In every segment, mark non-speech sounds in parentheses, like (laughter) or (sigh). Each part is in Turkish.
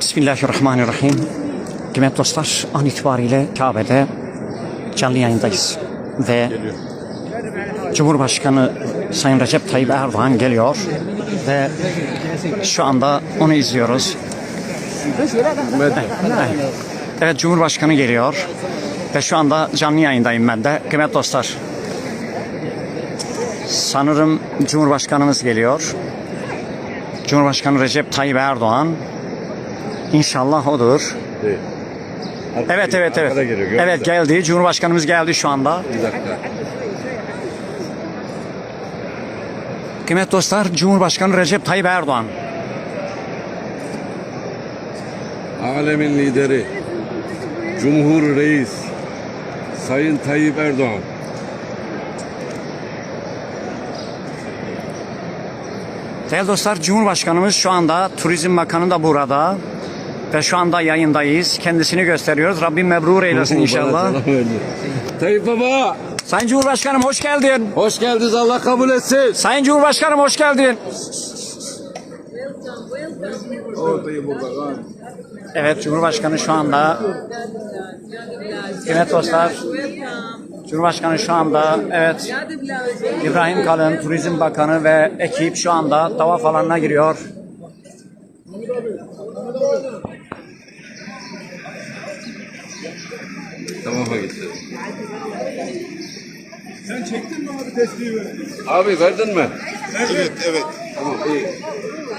Bismillahirrahmanirrahim. Kıymetli dostlar, an itibariyle Kabe'de canlı yayındayız. Ve Cumhurbaşkanı Sayın Recep Tayyip Erdoğan geliyor ve şu anda onu izliyoruz. Evet, Cumhurbaşkanı geliyor ve şu anda canlı yayındayım ben de. Kıymetli dostlar, sanırım Cumhurbaşkanımız geliyor. Cumhurbaşkanı Recep Tayyip Erdoğan İnşallah odur. Evet evet evet. Arkada geliyor, Evet geldi. Cumhurbaşkanımız geldi şu anda. Bir dakika. Kıymetli dostlar Cumhurbaşkanı Recep Tayyip Erdoğan. Alemin lideri, Cumhur Reis, Sayın Tayyip Erdoğan. Değerli dostlar Cumhurbaşkanımız şu anda Turizm Bakanı da burada. Ve şu anda yayındayız. Kendisini gösteriyoruz. Rabbim mebrur eylesin (laughs) inşallah. Tayyip Baba, Sayın Cumhurbaşkanım hoş geldin. hoş geldiniz. Allah kabul etsin. Sayın Cumhurbaşkanım hoş geldin. Evet Cumhurbaşkanı şu anda Kıymetli dostlar Cumhurbaşkanı şu anda evet İbrahim Kalın Turizm Bakanı ve ekip şu anda tavaf alanına giriyor. Tamam hadi. Sen çektin mi abi tespihi Abi verdin mi? Evet, evet. Tamam iyi.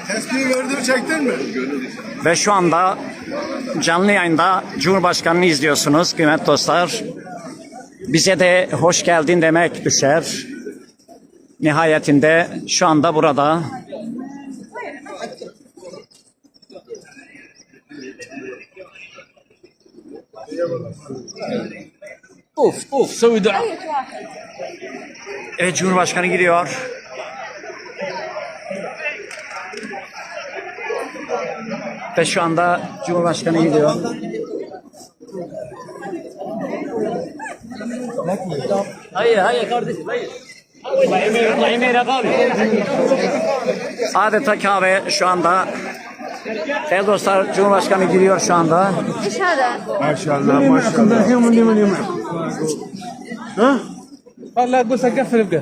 Tespihi verdim çektin mi? Ve şu anda canlı yayında Cumhurbaşkanı'nı izliyorsunuz kıymetli dostlar. Bize de hoş geldin demek düşer. Nihayetinde şu anda burada. Of of soydu. Evet Cumhurbaşkanı gidiyor. Ve şu anda Cumhurbaşkanı gidiyor. Hayır hayır kardeşim hayır. Adeta kahve şu anda Değerli dostlar Cumhurbaşkanı giriyor şu anda. Maşallah maşallah. لا تقول سقف ابقى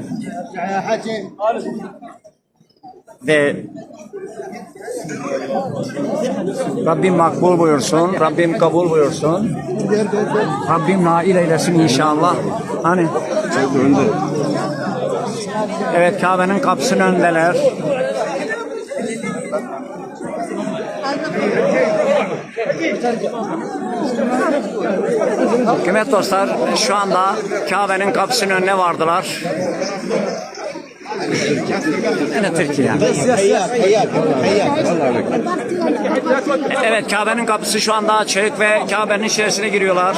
ve Rabbim makbul buyursun, Rabbim kabul buyursun. Rabbim nail eylesin inşallah. Hani Evet Kabe'nin kapısının önündeler. Kıymetli dostlar şu anda Kabe'nin kapısının önüne vardılar. Yine Türkiye. Evet Kabe'nin kapısı şu anda açık ve Kabe'nin içerisine giriyorlar.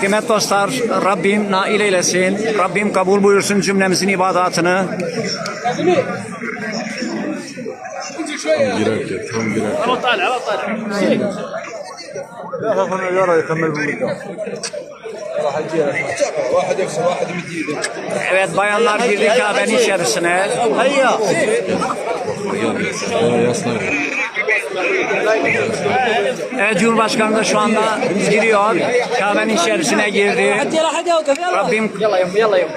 Kıymetli dostlar Rabbim nail eylesin. Rabbim kabul buyursun cümlemizin ibadatını. Tam girerken, tam girerken. Evet bayanlar girdi Kabe'nin içerisine. Ya yaslan. Evet Cumhurbaşkanı da şu anda giriyor. Kabe'nin içerisine girdi. Rabbim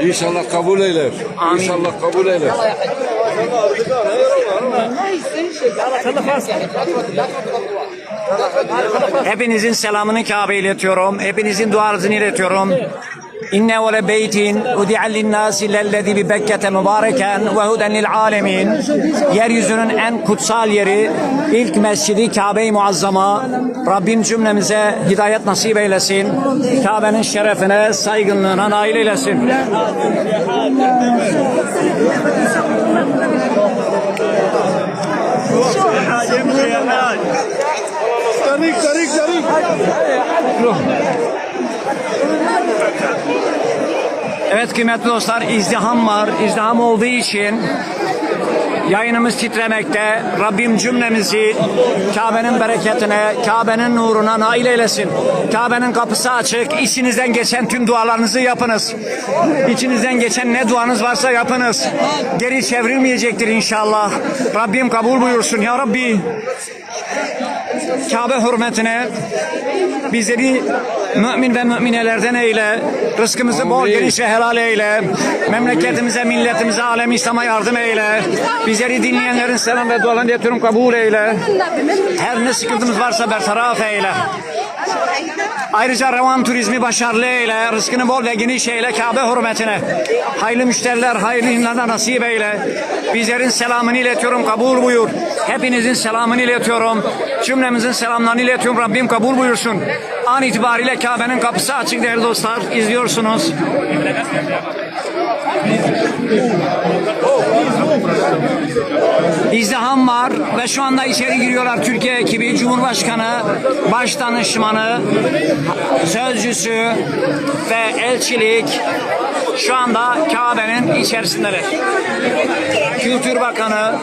İnşallah kabul eyler. Amin. İnşallah kabul eyler. Hepinizin selamını Kabe'ye iletiyorum. Hepinizin duanızını iletiyorum. Ve beytin udi'al linnâsi lellezî bi Bekke'te mübareken ve huden lil alemin. Yeryüzünün en kutsal yeri ilk mescidi Kabe-i Muazzama. Rabbim cümlemize hidayet nasip eylesin. Kabe'nin şerefine, saygınlığına nail eylesin. Tarik tarik tarik. Evet kıymetli dostlar izdiham var. İzdiham olduğu için yayınımız titremekte. Rabbim cümlemizi Kabe'nin bereketine, Kabe'nin nuruna nail eylesin. Kabe'nin kapısı açık. İçinizden geçen tüm dualarınızı yapınız. İçinizden geçen ne duanız varsa yapınız. Geri çevrilmeyecektir inşallah. Rabbim kabul buyursun ya Rabbi. Kabe hürmetine bizleri mümin ve müminelerden eyle. Rızkımızı bol geniş ve helal eyle. Memleketimize, milletimize, alem İslam'a yardım eyle. Bizleri dinleyenlerin selam ve dualarını iletiyorum kabul eyle. Her ne sıkıntımız varsa bertaraf eyle. Ayrıca revan turizmi başarılı eyle, rızkını bol ve geniş eyle Kabe hürmetine. Hayırlı müşteriler, hayırlı imlada nasip eyle. Bizlerin selamını iletiyorum, kabul buyur. Hepinizin selamını iletiyorum. Cümlemizin selamlarını iletiyorum, Rabbim kabul buyursun. An itibariyle Kabe'nin kapısı açık değerli dostlar. İzliyorsunuz. İzdiham var ve şu anda içeri giriyorlar Türkiye ekibi, Cumhurbaşkanı, Başdanışmanı, Sözcüsü ve elçilik şu anda Kabe'nin içerisindeler. Kültür Bakanı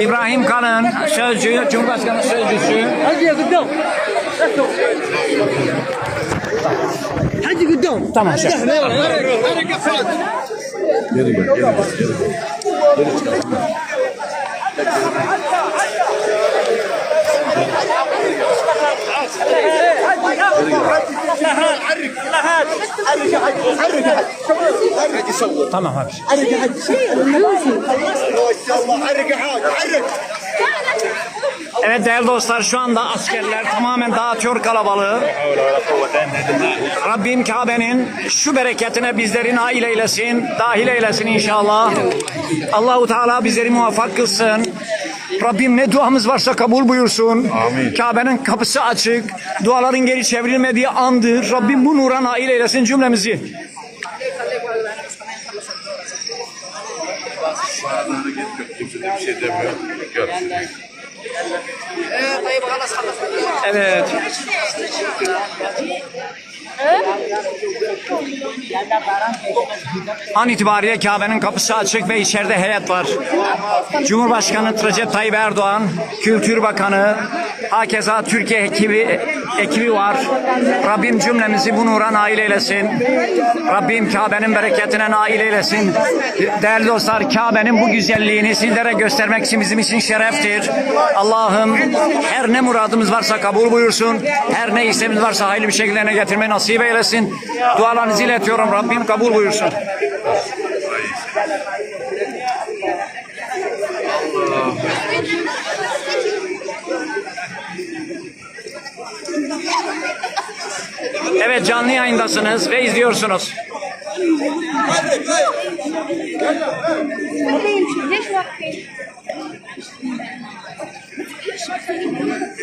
İbrahim Kalın sözcü, Cumhurbaşkanı sözcüsü. Hadi gidelim. Tamam. Şey. Geri gel, geri gel. Geri. Gel. Tamam abi. Evet değerli dostlar şu anda askerler tamamen dağıtıyor kalabalığı. Rabbim Kabe'nin şu bereketine bizleri nail eylesin, dahil eylesin inşallah. Allahu Teala bizleri muvaffak kılsın. Rabbim ne duamız varsa kabul buyursun. Kabe'nin kapısı açık. Duaların geri çevrilmediği andır. Rabbim bu nura nail eylesin cümlemizi. Evet. An itibariyle Kabe'nin kapısı açık ve içeride heyet var. Cumhurbaşkanı Recep Tayyip Erdoğan, Kültür Bakanı, hakeza Türkiye ekibi, ekibi var. Rabbim cümlemizi bu nura nail eylesin. Rabbim Kabe'nin bereketine nail eylesin. Değerli dostlar Kabe'nin bu güzelliğini sizlere göstermek için bizim için şereftir. Allah'ım her ne muradımız varsa kabul buyursun. Her ne isteğimiz varsa hayırlı bir şekilde getirmeyi nasip eylesin. Dualarınızı iletiyorum. Rabbim kabul buyursun. Evet canlı yayındasınız ve izliyorsunuz.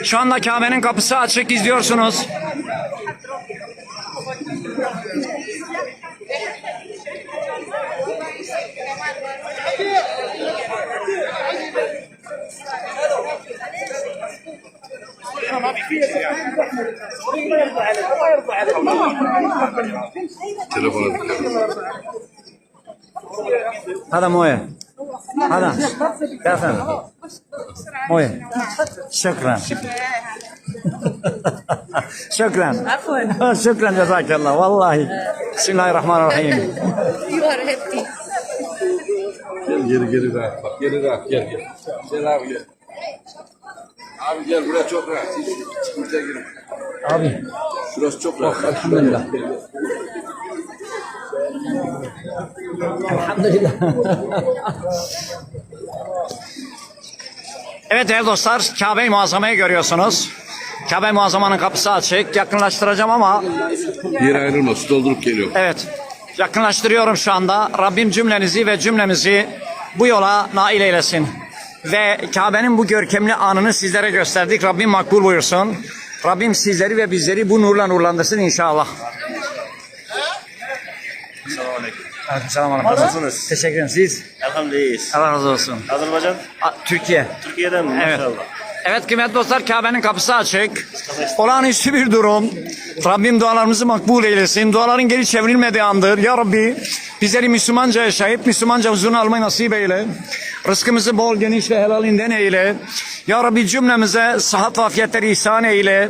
Şu anda Kabe'nin kapısı açık izliyorsunuz. هذا. مويه. هذا. كافن. مويه. شكرا. (laughs) شكرا. عفوا. شكرا جزاك الله. والله. بسم الله الرحمن الرحيم. Gel geri geri rahat bak. Geri rahat gel gel. Gel abi gel. Abi gel buraya çok rahat. Hiç sıkıntıya girme. abi Şurası çok rahat. elhamdülillah elhamdülillah (laughs) Evet değerli dostlar Kabe-i Muazzama'yı görüyorsunuz. Kabe-i Muazzama'nın kapısı açık. Yakınlaştıracağım ama Bir ayrılma. Su doldurup geliyorum. Evet. Yakınlaştırıyorum şu anda. Rabbim cümlenizi ve cümlemizi bu yola nail eylesin. Ve Kabe'nin bu görkemli anını sizlere gösterdik. Rabbim makbul buyursun. Rabbim sizleri ve bizleri bu nurla nurlandırsın inşallah. Aleykümselam. Nasılsınız? Teşekkür ederim. Siz? Elhamdülillah. Allah razı olsun. Azerbaycan, A- Türkiye. Türkiye'den mi? Evet. Maşallah. Evet kıymetli dostlar Kabe'nin kapısı açık. Olağanüstü bir durum. Rabbim dualarımızı makbul eylesin. Duaların geri çevrilmediği andır. Ya Rabbi bizleri Müslümanca yaşayıp Müslümanca huzurunu almayı nasip eyle. Rızkımızı bol geniş ve helalinden eyle. Ya Rabbi cümlemize sıhhat ve afiyetleri ihsan eyle.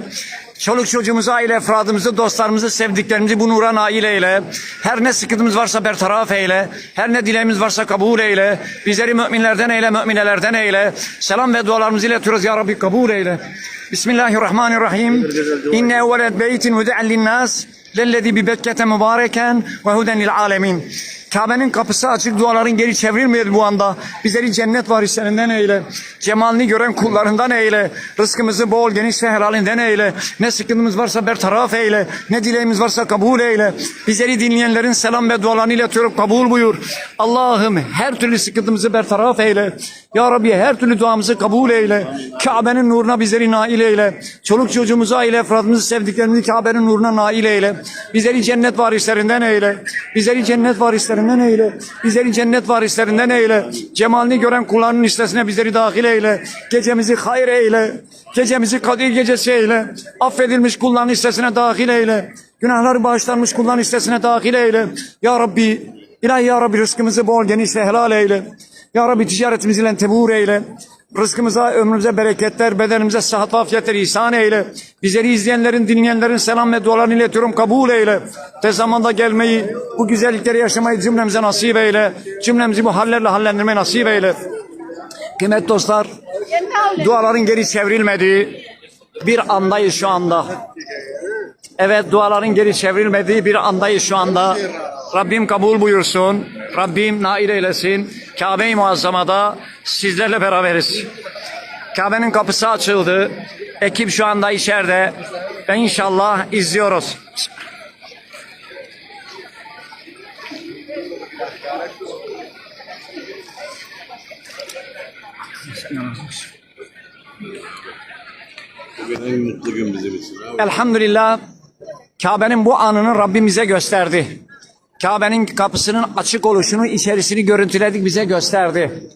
Çoluk çocuğumuzu, aile efradımızı, dostlarımızı, sevdiklerimizi bu nura nail eyle. Her ne sıkıntımız varsa bertaraf eyle. Her ne dileğimiz varsa kabul eyle. Bizleri müminlerden eyle, müminelerden eyle. Selam ve dualarımızı iletiyoruz ya Rabbi kabul eyle. Bismillahirrahmanirrahim. İnne evvelet beytin hude'en linnas. Lellezi bi Bekke'te mübareken ve huden lil alemin. Kabe'nin kapısı açık duaların geri çevrilmiyor bu anda. Bizleri cennet varislerinden eyle. Cemalini gören kullarından eyle. Rızkımızı bol geniş ve helalinden eyle. Ne sıkıntımız varsa bertaraf eyle. Ne dileğimiz varsa kabul eyle. Bizleri dinleyenlerin selam ve dualarını iletiyorum kabul buyur. Allah'ım her türlü sıkıntımızı bertaraf eyle. Ya Rabbi her türlü duamızı kabul eyle. Kabe'nin nuruna bizleri nail eyle. Çoluk çocuğumuzu, aile efradımızı, sevdiklerimizi Kabe'nin nuruna nail eyle. Bizleri cennet varislerinden eyle. Bizleri cennet varislerinden eyle. Bizleri cennet varislerinden eyle. Cemalini gören kullarının listesine bizleri dahil eyle. Gecemizi hayır eyle. Gecemizi Kadir gecesi eyle. Affedilmiş kulların listesine dahil eyle. Günahları bağışlanmış kulların listesine dahil eyle. Ya Rabbi, İlahi Ya Rabbi rızkımızı bol geniş ve helal eyle. Ya Rabbi ticaretimizi ile eyle. Rızkımıza, ömrümüze bereketler, bedenimize sıhhat afiyetler ihsan eyle. Bizleri izleyenlerin, dinleyenlerin selam ve dualarını iletiyorum, kabul eyle. Tez zamanda gelmeyi, bu güzellikleri yaşamayı cümlemize nasip eyle. Cümlemizi bu hallerle hallendirmeyi nasip eyle. Kıymetli dostlar, duaların geri çevrilmediği bir andayız şu anda. Evet duaların geri çevrilmediği bir andayız şu anda. Rabbim kabul buyursun. Rabbim nail eylesin. Kabe-i Muazzama'da sizlerle beraberiz. Kabe'nin kapısı açıldı. Ekip şu anda içeride. Ve inşallah izliyoruz. Bugün en mutlu gün bizim için. Elhamdülillah Kabe'nin bu anını Rabbim bize gösterdi. Kabe'nin kapısının açık oluşunu, içerisini görüntüledik bize gösterdi.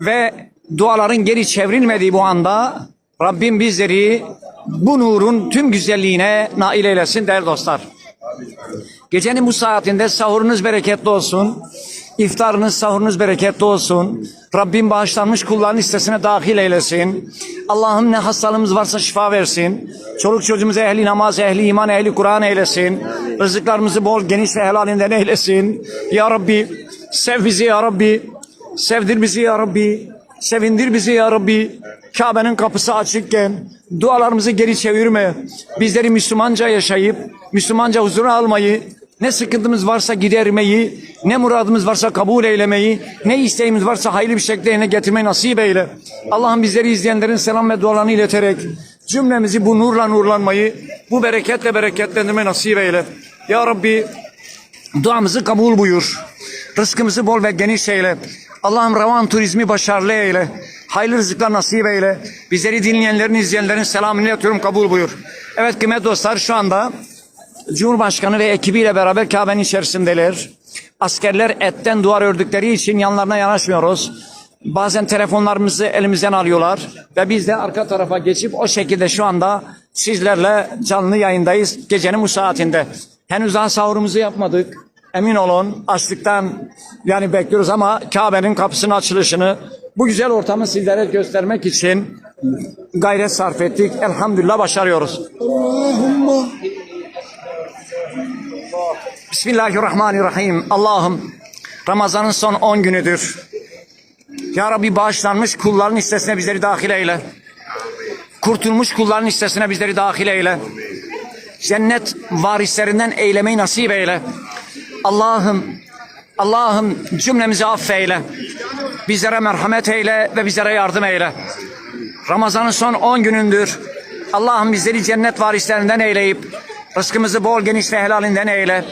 Ve duaların geri çevrilmediği bu anda Rabbim bizleri bu nurun tüm güzelliğine nail eylesin değerli dostlar. Gecenin bu saatinde sahurunuz bereketli olsun. İftarınız, sahurunuz bereketli olsun. Rabbim bağışlanmış kulların listesine dahil eylesin. Allah'ım ne hastalığımız varsa şifa versin. Çoluk çocuğumuza ehli namaz, ehli iman, ehli Kur'an eylesin. Rızıklarımızı bol, geniş ve helalinden eylesin. Ya Rabbi, sev bizi ya Rabbi. Sevdir bizi ya Rabbi. Sevindir bizi ya Rabbi. Kabe'nin kapısı açıkken dualarımızı geri çevirme. Bizleri Müslümanca yaşayıp Müslümanca huzura almayı, ne sıkıntımız varsa gidermeyi, ne muradımız varsa kabul eylemeyi, ne isteğimiz varsa hayırlı bir şekilde yerine getirmeyi nasip eyle. Allah'ım bizleri izleyenlerin selam ve dualarını ileterek cümlemizi bu nurla nurlanmayı, bu bereketle bereketlendirmeyi nasip eyle. Ya Rabbi duamızı kabul buyur. Rızkımızı bol ve geniş eyle. Allah'ım ravan turizmi başarılı eyle. Hayırlı rızıklar nasip eyle. Bizleri dinleyenlerin, izleyenlerin selamını iletiyorum kabul buyur. Evet kıymetli dostlar şu anda Cumhurbaşkanı ve ekibiyle beraber Kabe'nin içerisindeler. Askerler etten duvar ördükleri için yanlarına yanaşmıyoruz. Bazen telefonlarımızı elimizden alıyorlar ve biz de arka tarafa geçip o şekilde şu anda sizlerle canlı yayındayız gecenin bu saatinde. Henüz daha sahurumuzu yapmadık. Emin olun açlıktan yani bekliyoruz ama Kabe'nin kapısının açılışını bu güzel ortamı sizlere göstermek için gayret sarf ettik. Elhamdülillah başarıyoruz. Bismillahirrahmanirrahim. Allah'ım Ramazan'ın son 10 günüdür. Ya Rabbi bağışlanmış kulların listesine bizleri dahil eyle. Kurtulmuş kulların listesine bizleri dahil eyle. Cennet varislerinden eylemeyi nasip eyle. Allah'ım Allah'ım cümlemizi affeyle. Bizlere merhamet eyle ve bizlere yardım eyle. Ramazan'ın son 10 günündür. Allah'ım bizleri cennet varislerinden eyleyip rızkımızı bol geniş ve helalinden eyle.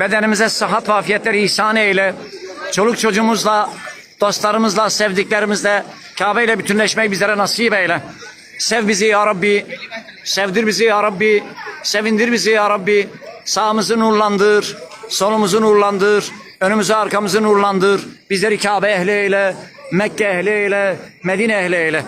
Bedenimize sıhhat ve afiyetleri ihsan eyle. Çoluk çocuğumuzla, dostlarımızla, sevdiklerimizle Kabe ile bütünleşmeyi bizlere nasip eyle. Sev bizi ya Rabbi. Sevdir bizi ya Rabbi. Sevindir bizi ya Rabbi. Sağımızı nurlandır. Solumuzu nurlandır. Önümüzü arkamızı nurlandır. Bizleri Kabe ehli eyle. Mekke ehli eyle. Medine ehli eyle.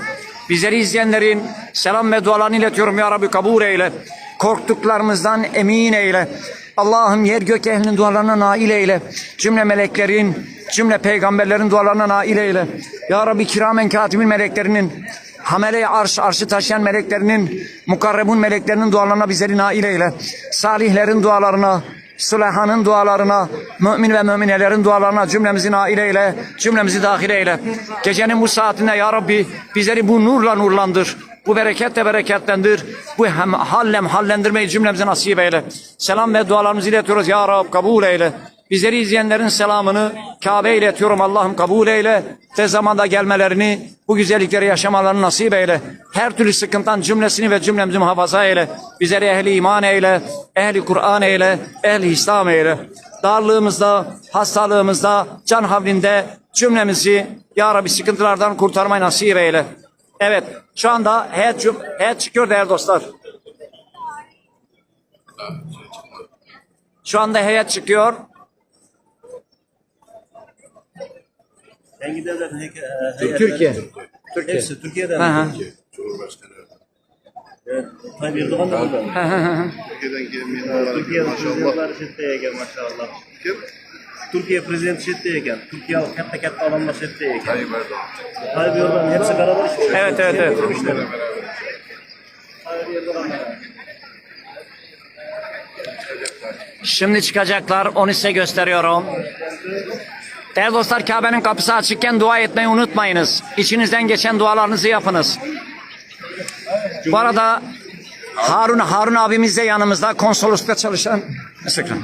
Bizleri izleyenlerin selam ve dualarını iletiyorum ya Rabbi kabul eyle. Korktuklarımızdan emin eyle. Allah'ım yer gök ehlinin dualarına nail eyle. Cümle meleklerin, cümle peygamberlerin dualarına nail eyle. Ya Rabbi kiramen katibin meleklerinin Hamele-i arş, arşı taşıyan meleklerinin, mukarrebun meleklerinin dualarına bizleri nail eyle. Salihlerin dualarına, Sülehanın dualarına, mümin ve müminelerin dualarına cümlemizi nail eyle, cümlemizi dahil eyle. Gecenin bu saatinde ya Rabbi bizleri bu nurla nurlandır. Bu bereketle bereketlendir. Bu hem hallem hallendirmeyi cümlemize nasip eyle. Selam ve dualarımızı iletiyoruz ya Rab kabul eyle. Bizleri izleyenlerin selamını Kabe iletiyorum Allah'ım kabul eyle. Tez zamanda gelmelerini, bu güzellikleri yaşamalarını nasip eyle. Her türlü sıkıntıdan cümlesini ve cümlemizi muhafaza eyle. Bizleri ehli iman eyle, ehli Kur'an eyle, ehli İslam eyle. Darlığımızda, hastalığımızda, can havlinde cümlemizi Ya Rabbi sıkıntılardan kurtarmayı nasip eyle. Evet, şu anda heyet, cüm- heyet çıkıyor değerli dostlar. Şu anda heyet çıkıyor. Hangi? Türkiye. Türkiye. Hepsi Türkiye'den. Hı hı. Cumhurbaşkanı. Evet. Tayyip Erdoğan da burada. Türkiye'den gelmeyen Türkiye maşallah. prezidentleri şeddeye gel maşallah. Türkiye prezidenti şeddeye gel. Türkiye katta katta alanlar şeddeye gel. Tayyip Erdoğan. Tayyip Erdoğan hepsi beraber işte. Evet, evet, evet. Tayyip Erdoğan beraber. Şimdi çıkacaklar. Onu size gösteriyorum. Değerli dostlar Kabe'nin kapısı açıkken dua etmeyi unutmayınız. İçinizden geçen dualarınızı yapınız. Bu arada Harun Harun abimiz de yanımızda konsoloslukta çalışan. Sıkın.